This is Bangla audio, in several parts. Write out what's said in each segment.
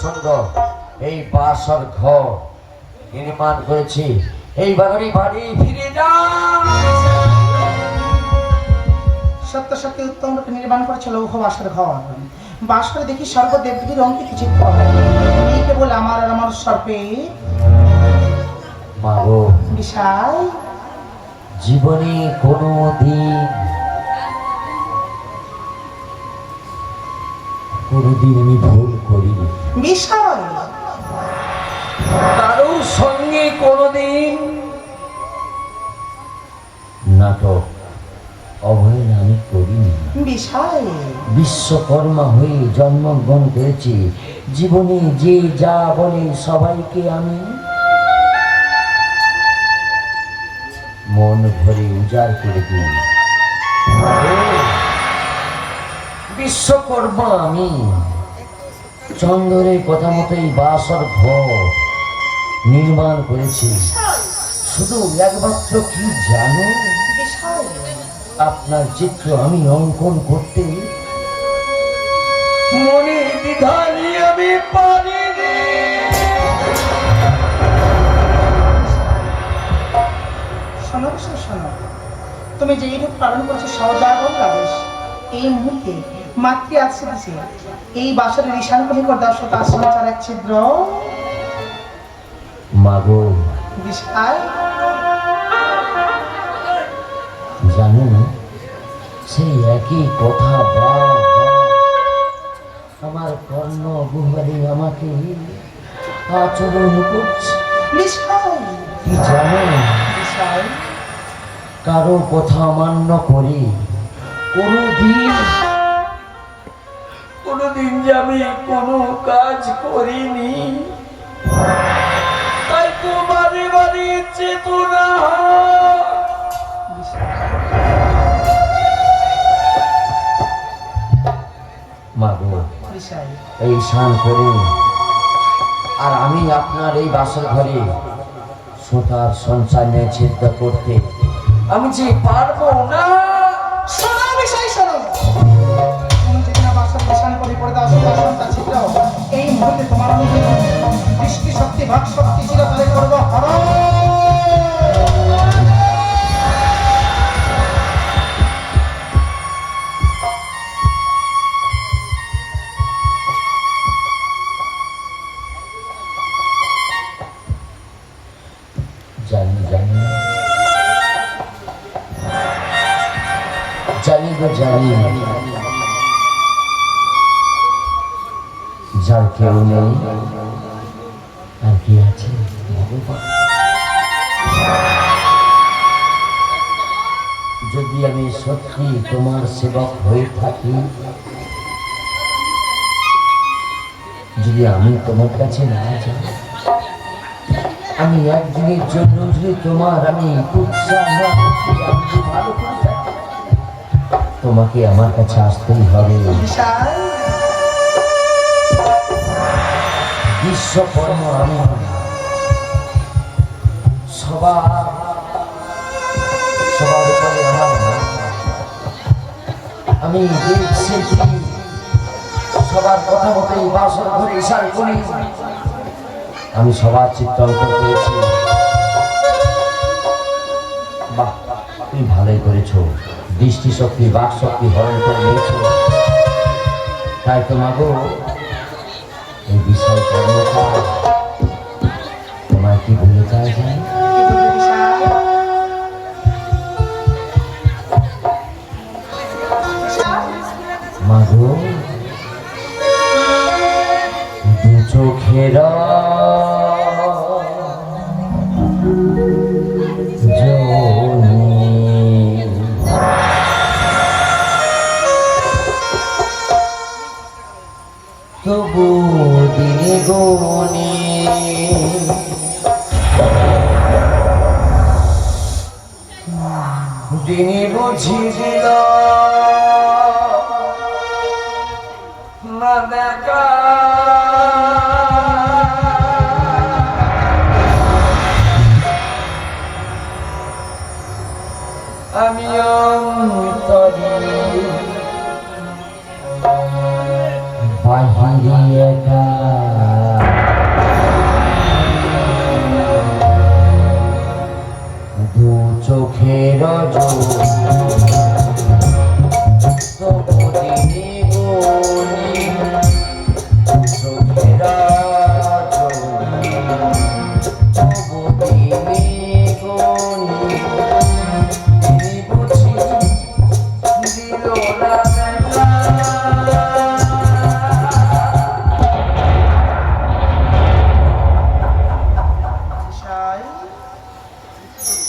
সুন্দর। এই বাসর ঘর নির্মাণ করেছি। এই বাড়ি বাড়ি ফিরে যা সত্য সত্যি উত্তম রূপে নির্মাণ করেছে লৌহ বাসর ঘর। বাসরে দেখি সর্বদেবদেবীর অঙ্কিত চিত্র এই কেবল আমার আর আমার সর্পে মাগো বিশাল। জীবনে কোনো দিন কোনোদিন আমি ভুল করিনি। সঙ্গে কোনোদিন নাটক আমি করিনি। বিশাল। বিশ্বকর্মা হয়ে জন্মগ্রহণ করেছি। জীবনে যে যা বলে সবাইকে আমি মন ভরে উজাড় করে দিই। বিশ্বকর্মা আমি চন্দরের কথা মতোই বাসর ঘর নির্মাণ করেছি। শুধু একমাত্র কি জানো? আপনার চিত্র আমি অঙ্কন করতে মনে আমি পারিনি। শোনো শোনো তুমি যে রূপ পালন করছ সদাগর আদেশ এই মুহূর্তে মাতৃ আছে। দিছে এই বাসরের ঈশান নিকট দর্শক আশ্রম চার এক ছিদ্র। মাগো। বিশাল সেই একই কথা আমার কর্ণ গুহারি আমাকে আচরণ করছে। কি জানো? বিশাল কারও কথা মান্য করি কোনোদিন কোনোদিন যে আমি কোনো কাজ করিনি। তাই তো বাড়ি বাড়ি চেতনা এই স্নান করে। আর আমি আপনার এই বাসর ঘরে সোতার সঞ্চার নিয়ে চিন্তা করতে। আমি যে পারব না। শোনো বিষয় শোনো। দৃষ্টি শক্তি চিরতরে করব হরণ। জানি গো জানি। যার কেউ নেই যদি আমি সত্যি তোমার সেবক হয়ে থাকি, যদি আমি তোমার কাছে না যাই, আমি একদিনের জন্য যদি তোমার আমি তোমাকে আমার কাছে আসতেই হবে। বিশ্বকর্ম আমি সবার সবার উপরে আমি সবার কথা ইশার করি আমি সবার চিত্রাঙ্কন করেছি বাহ তুমি ভালোই করেছ দৃষ্টিশক্তি বাক শক্তি হরণ করে নিয়েছো তাই তোমাকে এই বিষয় কর্মটা তোমার কি বলে চাই যায় মাগো দু চোখের তবু দিনে গনে দিনে বুঝি দিল আমি ফাঁসি দিয়ে দু চোখের জোর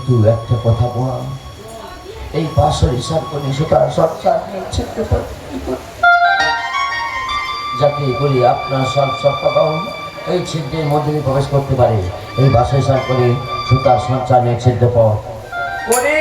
শুধু একটা কথা বল। এই পাশের হিসাব করে সেটা সরকার যাকে বলি আপনার সব সব এই ছিদ্রের মধ্যে প্রবেশ করতে পারে। এই বাসায় হিসাব করে সুতার সঞ্চার নিয়ে ছিদ্র পথ করে